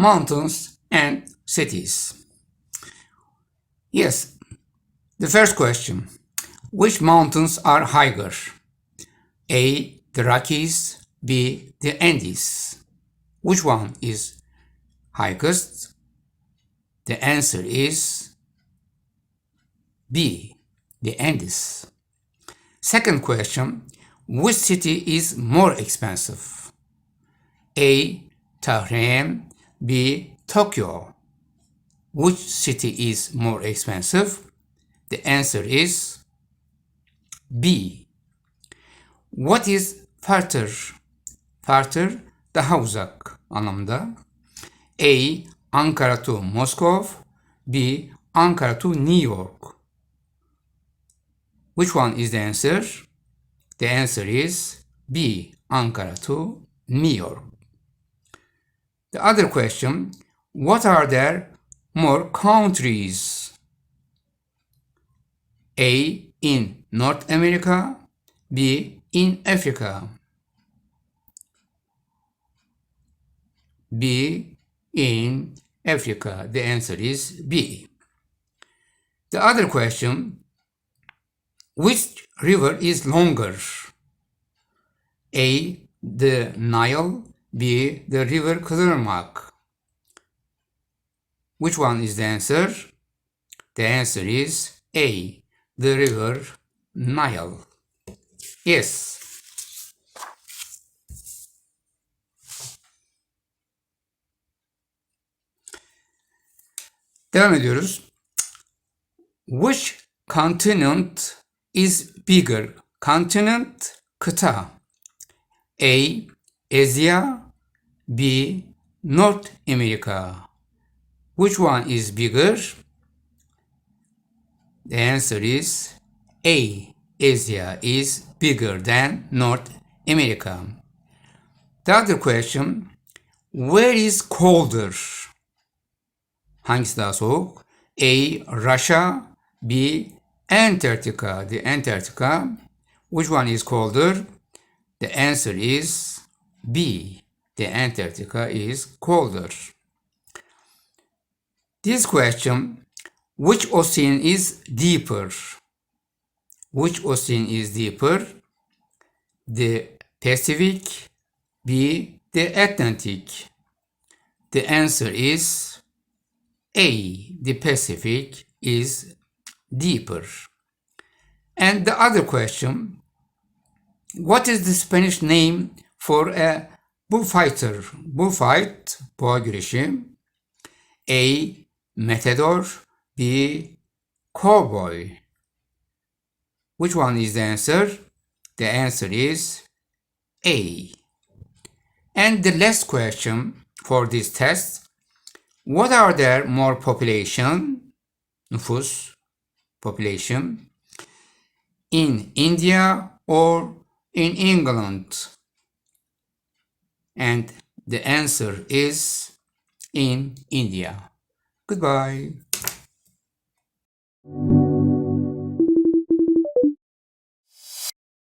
mountains and cities. Yes, the first question Which mountains are higher? A. The Rockies, B. The Andes. Which one is highest? The answer is B. The Andes. Second question Which city is more expensive? A. Tehran, B. Tokyo. Which city is more expensive? The answer is B. What is farther? Farther daha uzak anlamda. A. Ankara to Moscow. B. Ankara to New York. Which one is the answer? The answer is B. Ankara to New York. The other question What are there more countries? A. In North America. B. In Africa. B. In Africa. The answer is B. The other question Which river is longer? A. The Nile. B. The river Kızılırmak. Which one is the answer? The answer is A. The river Nile. Yes. Devam ediyoruz. Which continent is bigger? Continent kıta. A. Asia B. North America. Which one is bigger? The answer is A. Asia is bigger than North America. The other question, where is colder? Hangisi daha soğuk? A. Russia B. Antarctica. The Antarctica. Which one is colder? The answer is B. The Antarctica is colder. This question, which ocean is deeper? Which ocean is deeper? The Pacific, B. The Atlantic. The answer is A. The Pacific is deeper. And the other question, what is the Spanish name for a bullfighter? Bullfight, boğa güreşi. A. Matador. B. Cowboy. Which one is the answer? The answer is A. And the last question for this test. What are there more population? Nüfus, population. In India or in England? And the answer is in India. Goodbye.